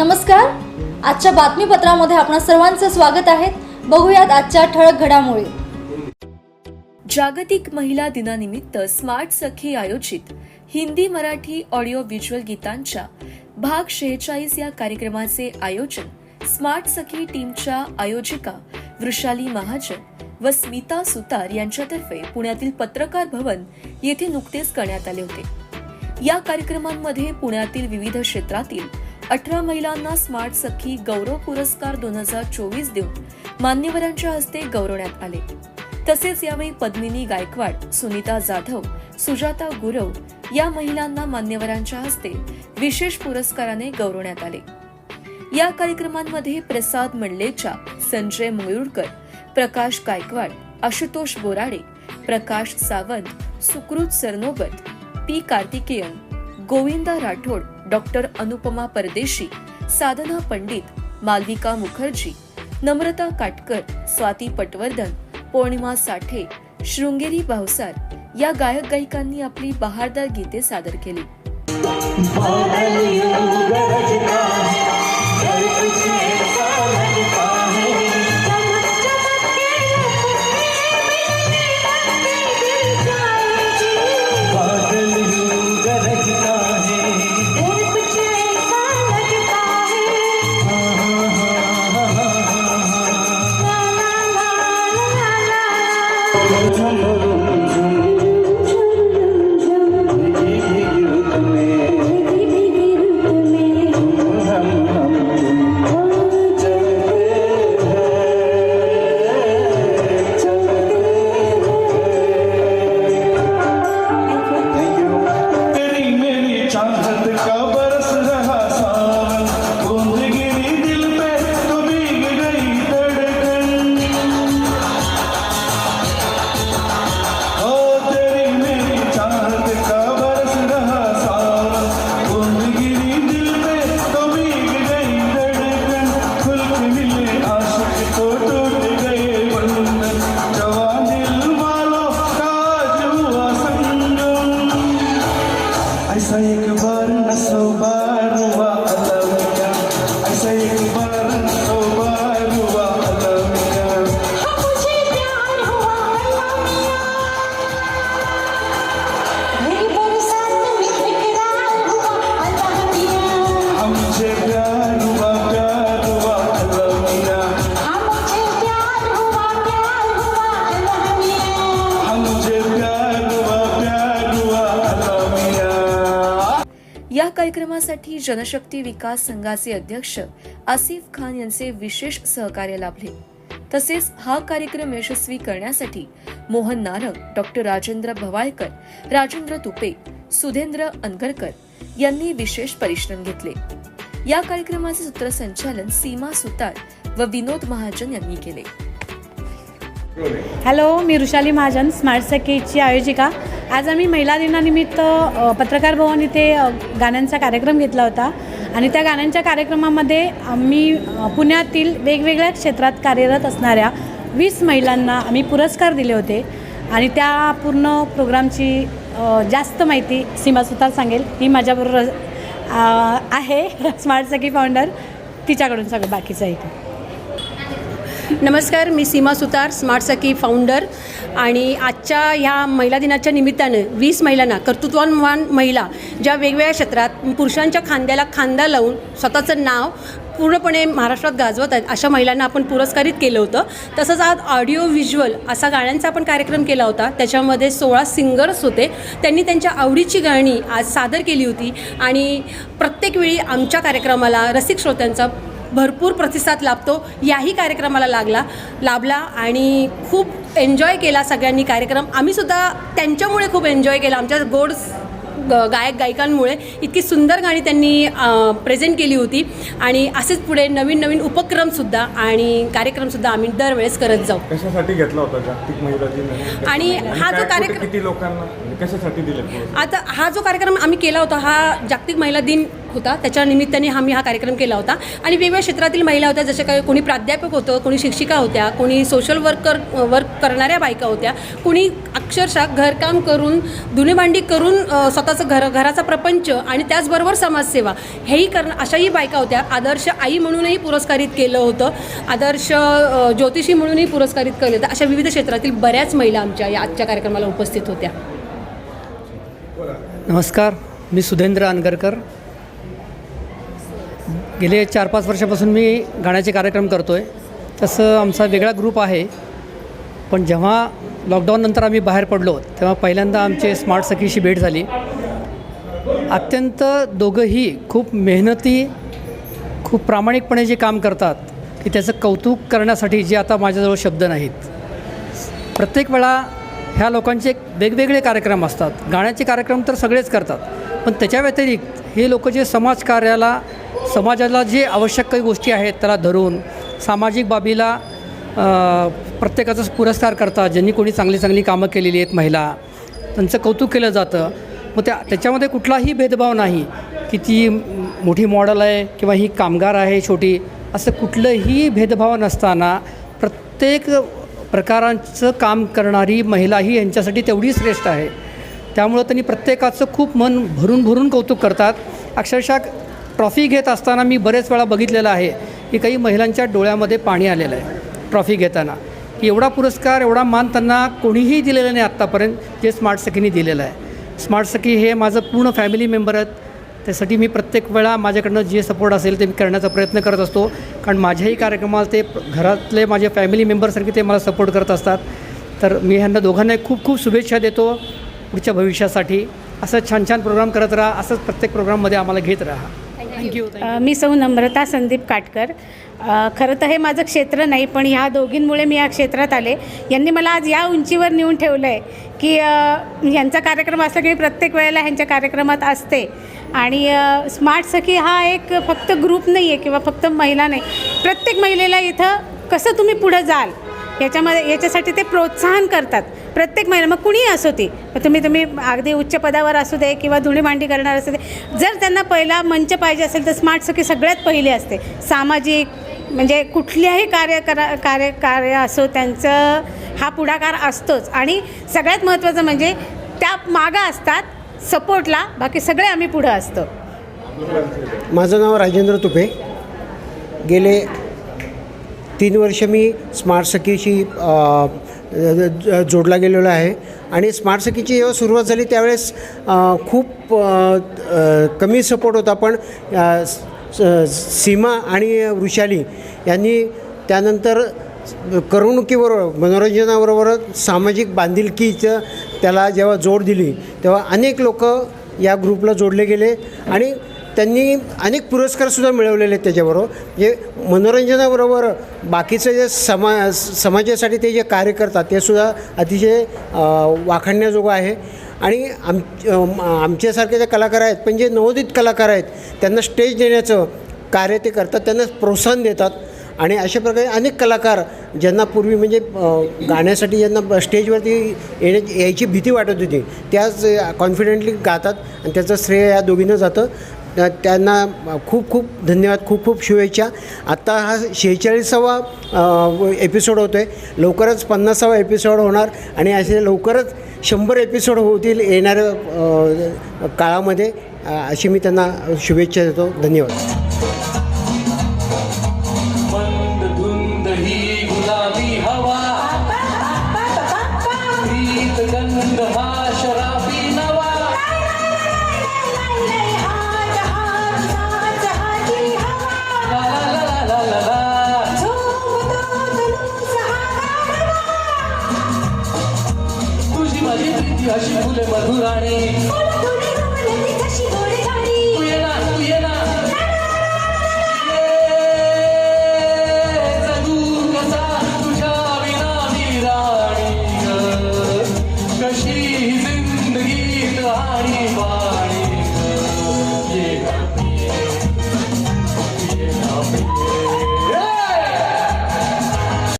नमस्कार. आजच्या बातमीपत्रामध्ये आपणा सर्वांचं स्वागत आहे. बघूयात आजच्या ठळक घडामोडी. जागतिक महिला दिनानिमित्त स्मार्ट सखी आयोजित हिंदी मराठी ऑडिओ व्हिज्युअल गीतांच्या भाग शेहेचाळीस या कार्यक्रमाचे आयोजन स्मार्ट सखी टीमच्या आयोजिका वृषाली महाजन व स्मिता सुतार यांच्यातर्फे पुण्यातील पत्रकार भवन येथे नुकतेच करण्यात आले होते. या कार्यक्रमांमध्ये पुण्यातील विविध क्षेत्रातील अठरा महिलांना स्मार्ट सखी गौरव पुरस्कार दोन हजार चोवीस देऊन मान्यवरांच्या हस्ते गौरवण्यात आले. तसेच यावेळी पद्मिनी गायकवाड सुनीता जाधव सुजाता गुरव या महिलांना मान्यवरांच्या हस्ते विशेष पुरस्काराने गौरवण्यात आले. या कार्यक्रमांमध्ये प्रसाद मंडलेच्या संजय मयूरकर प्रकाश गायकवाड आशुतोष बोराडे प्रकाश सावंत सुकृत सरनोबत पी कार्तिकेयन गोविंदा राठोड डॉक्टर अनुपमा परदेशी साधना पंडित मालविका मुखर्जी नम्रता काटकर स्वाती पटवर्धन पौर्णिमा साठे शृंगेरी भावसार या गायक गायिकांनी आपली बहारदार गीते सादर केली. Amen. कार्यक्रमासाठी जनशक्ती विकास संघाचे अध्यक्ष आसिफ खान यांचे विशेष सहकार्य लाभले. तसेच हा कार्यक्रम यशस्वी करण्यासाठी मोहन नारंग डॉक्टर राजेंद्र भवाळकर राजेंद्र तुपे सुधेंद्र अनगरकर यांनी विशेष परिश्रम घेतले. या कार्यक्रमाचे सूत्रसंचालन सीमा सुतार व विनोद महाजन यांनी केले. हॅलो मी रुशाली महाजन स्मार्ट सखीची आयोजिका. आज आम्ही महिला दिनानिमित्त पत्रकार भवन इथे गाण्यांचा कार्यक्रम घेतला होता. आणि त्या गाण्यांच्या कार्यक्रमामध्ये आम्ही पुण्यातील वेगवेगळ्या क्षेत्रात कार्यरत असणाऱ्या वीस महिलांना आम्ही पुरस्कार दिले होते. आणि त्या पूर्ण प्रोग्रामची जास्त माहिती सीमा सुतार सांगेल. ही माझ्याबरोबर आहे स्मार्ट सखी फाउंडर तिच्याकडून सगळं बाकीचं ऐकू. नमस्कार मी सीमा सुतार स्मार्ट सखी फाउंडर आणि आजच्या ह्या महिला दिनाच्या निमित्तानं वीस महिलांना कर्तृत्ववान महिला ज्या वेगवेगळ्या क्षेत्रात पुरुषांच्या खांद्याला खांदा लावून स्वतःचं नाव पूर्णपणे महाराष्ट्रात गाजवत आहेत अशा महिलांना आपण पुरस्कारित केलं होतं. तसंच आज ऑडिओ व्हिज्युअल असा गाण्यांचा आपण कार्यक्रम केला होता. त्याच्यामध्ये सोळा सिंगर्स होते. त्यांनी त्यांच्या आवडीची गाणी आज सादर केली होती. आणि प्रत्येक वेळी आमच्या कार्यक्रमाला रसिक श्रोत्यांचा भरपूर प्रतिसाद लाभतो. याही कार्यक्रमाला लागला लाभला आणि खूप एन्जॉय केला सगळ्यांनी कार्यक्रम. आम्हीसुद्धा त्यांच्यामुळे खूप एन्जॉय केला. आमच्या गोड गायक गायिकांमुळे इतकी सुंदर गाणी त्यांनी प्रेझेंट केली होती. आणि असेच पुढे नवीन नवीन उपक्रमसुद्धा आणि कार्यक्रमसुद्धा आम्ही दरवेळेस करत जाऊ. कशासाठी घेतला होता जागतिक महिला दिन? आणि हा जो कार्यक्रम- किती लोकांना? कशासाठी दिले आता हा जो कार्यक्रम आम्ही केला होता हा जागतिक महिला दिन होता. त्याच्या निमित्ताने आम्ही हा कार्यक्रम केला होता. आणि वेगवेगळ्या क्षेत्रातील महिला होत्या जसे काही कोणी प्राध्यापक होतं कोणी शिक्षिका होत्या कोणी सोशल वर्कर वर्क करणाऱ्या बायका होत्या कोणी अक्षरशः घरकाम करून धुणेभांडी करून स्वतःचं घर घराचा प्रपंच आणि त्याचबरोबर समाजसेवा हेही करणं अशाही बायका होत्या. आदर्श आई म्हणूनही पुरस्कारित केलं होतं. आदर्श ज्योतिषी म्हणूनही पुरस्कारित केलं होतं. अशा विविध क्षेत्रातील बऱ्याच महिला आमच्या या आजच्या कार्यक्रमाला उपस्थित होत्या. नमस्कार मी सुधेंद्र अनगरकर. गेले चार पाच वर्षापासून मी गाण्याचे कार्यक्रम करतो आहे तसं आमचा वेगळा ग्रुप आहे. पण जेव्हा लॉकडाऊननंतर आम्ही बाहेर पडलो तेव्हा पहिल्यांदा आमचे स्मार्ट सखीशी भेट झाली. अत्यंत दोघंही खूप मेहनती खूप प्रामाणिकपणे जे काम करतात की त्याचं कौतुक करण्यासाठी जे आता माझ्याजवळ शब्द नाहीत. प्रत्येक वेळा ह्या लोकांचे वेगवेगळे कार्यक्रम असतात. गाण्याचे कार्यक्रम तर सगळेच करतात. पण त्याच्या व्यतिरिक्त हे लोक जे समाजकार्याला समाजाला जे आवश्यक काही गोष्टी आहेत त्याला धरून सामाजिक बाबीला प्रत्येकाचाच प्रत्येकाचा पुरस्कार करतात. ज्यांनी कोणी चांगली चांगली कामं केलेली आहेत महिला त्यांचं कौतुक केलं जातं. मग त्या त्याच्यामध्ये कुठलाही भेदभाव नाही की ती मोठी मॉडल आहे किंवा ही कामगार आहे छोटी. असं कुठलंही भेदभाव नसताना प्रत्येक प्रकारांचं काम करणारी महिला ही यांच्यासाठी तेवढी श्रेष्ठ आहे. त्यामुळं त्यांनी प्रत्येकाचं खूप मन भरून भरून कौतुक करतात. अक्षरशः ट्रॉफी घेत असताना मी बरेच वेळा बघितलेलं आहे की काही महिलांच्या डोळ्यामध्ये पाणी आलेलं आहे ट्रॉफी घेताना. की एवढा पुरस्कार एवढा मान त्यांना कोणीही दिलेला नाही आत्तापर्यंत जे स्मार्ट सखीने दिलेलं आहे. स्मार्ट सखी हे माझं पूर्ण फॅमिली मेंबर आहेत. त्यासाठी मी प्रत्येक वेळा माझ्याकडनं जे सपोर्ट असेल ते मी करण्याचा प्रयत्न करत असतो. कारण माझ्याही कार्यक्रमाला ते घरातले माझे फॅमिली मेंबरसारखे ते मला सपोर्ट करत असतात. तर मी ह्यांना दोघांना खूप खूप शुभेच्छा देतो पुढच्या भविष्यासाठी. असं छान छान प्रोग्राम करत राहा. असंच प्रत्येक प्रोग्राममध्ये आम्हाला घेत राहा. थँक्यू मी सौ नम्रता संदीप काटकर. खरं तर हे माझं क्षेत्र नाही पण ह्या दोघींमुळे मी या क्षेत्रात आले. यांनी मला आज या उंचीवर नेऊन ठेवलं आहे की यांचा कार्यक्रम असला की मी प्रत्येक वेळेला ह्यांच्या कार्यक्रमात असते. आणि स्मार्ट सखी हा एक फक्त ग्रुप नाही आहे किंवा फक्त महिला नाही. प्रत्येक महिलेला इथं कसं तुम्ही पुढं जाल याच्यामध्ये याच्यासाठी ते प्रोत्साहन करतात. प्रत्येक महिला मग कुणीही असो ती तुम्ही तुम्ही अगदी उच्च पदावर असू दे किंवा धुणी मांडी करणार असू दे जर त्यांना पहिला मंच पाहिजे असेल तर स्मार्ट सखी सगळ्यात पहिली असते. सामाजिक म्हणजे कुठल्याही कार्य करा कार्य कार्य असो त्यांचं हा पुढाकार असतोच. आणि सगळ्यात महत्त्वाचं म्हणजे त्या मागं असतात सपोर्टला बाकी सगळे आम्ही पुढं असतो. माझं नाव राजेंद्र तुपे. गेले तीन वर्ष मी स्मार्ट सखीशी जोडला गेलेलो आहे. आणि स्मार्ट सखीची जेव्हा सुरुवात झाली त्यावेळेस खूप कमी सपोर्ट होता. पण स- सीमा आणि वृषाली यांनी त्यानंतर करमणुकीबरोबर मनोरंजनाबरोबर सामाजिक बांधिलकीचं त्याला जेव्हा जोड दिली तेव्हा अनेक लोक या ग्रुपला जोडले गेले आणि त्यांनी अनेक पुरस्कारसुद्धा मिळवलेले आहेत त्याच्याबरोबर. जे मनोरंजनाबरोबर बाकीचं जे समा समाजासाठी ते जे कार्य करतात ते सुद्धा अतिशय वाखाणण्याजोगं आहे. आणि आम आमच्यासारखे जे कलाकार आहेत पण जे नवोदित कलाकार आहेत त्यांना स्टेज देण्याचं कार्य ते करतात त्यांना प्रोत्साहन देतात. आणि अशा प्रकारे अनेक कलाकार ज्यांना पूर्वी म्हणजे गाण्यासाठी ज्यांना स्टेजवरती येण्याची यायची भीती वाटत होती त्याच कॉन्फिडेंटली गातात आणि त्याचं श्रेय या दोघींना जातं. त्या- त्यांना खूप खूप धन्यवाद खूप खूप शुभेच्छा. आत्ता हा शेहेचाळीसावा एपिसोड होतो आहे लवकरच पन्नासावा एपिसोड होणार आणि असे लवकरच शंभर एपिसोड होतील येणाऱ्या काळामध्ये. अशी मी त्यांना शुभेच्छा देतो. धन्यवाद. মধুরারে